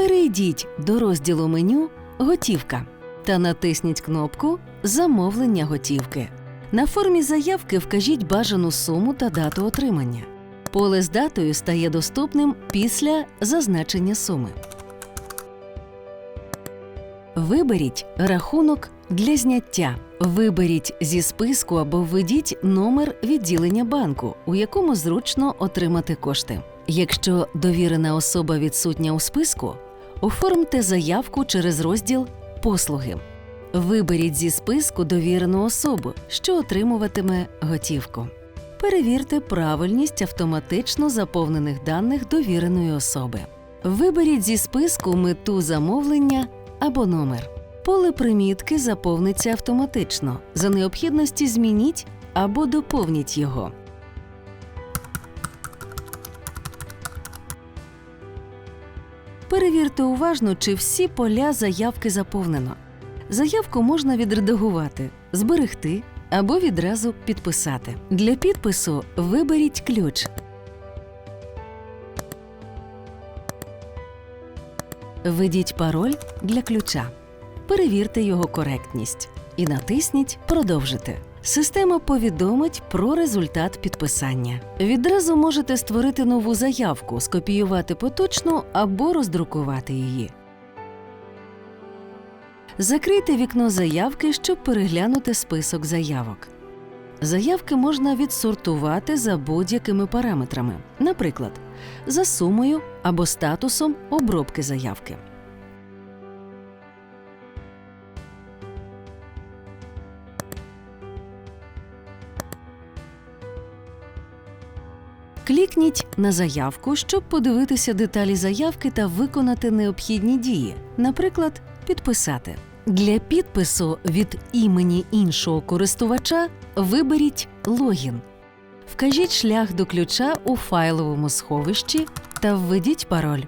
Перейдіть до розділу меню Готівка та натисніть кнопку Замовлення готівки. На формі заявки вкажіть бажану суму та дату отримання. Поле з датою стає доступним після зазначення суми. Виберіть рахунок для зняття. Виберіть зі списку або введіть номер відділення банку, у якому зручно отримати кошти. Якщо довірена особа відсутня у списку, оформте заявку через розділ Послуги. Виберіть зі списку довірену особу, що отримуватиме готівку. Перевірте правильність автоматично заповнених даних довіреної особи. Виберіть зі списку мету замовлення або номер. Поле примітки заповниться автоматично. За необхідності змініть або доповніть його. Перевірте уважно, чи всі поля заявки заповнено. Заявку можна відредагувати, зберегти або відразу підписати. Для підпису виберіть ключ. Введіть пароль для ключа. Перевірте його коректність і натисніть Продовжити. Система повідомить про результат підписання. Відразу можете створити нову заявку, скопіювати поточну або роздрукувати її. Закрийте вікно заявки, щоб переглянути список заявок. Заявки можна відсортувати за будь-якими параметрами, наприклад, за сумою або статусом обробки заявки. Клікніть на заявку, щоб подивитися деталі заявки та виконати необхідні дії, наприклад, підписати. Для підпису від імені іншого користувача виберіть логін. Вкажіть шлях до ключа у файловому сховищі та введіть пароль.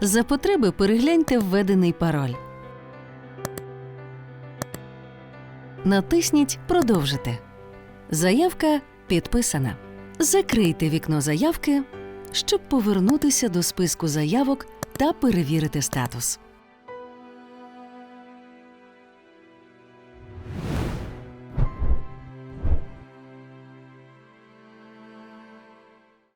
За потреби перегляньте введений пароль. Натисніть Продовжити. Заявка підписана. Закрийте вікно заявки, щоб повернутися до списку заявок та перевірити статус.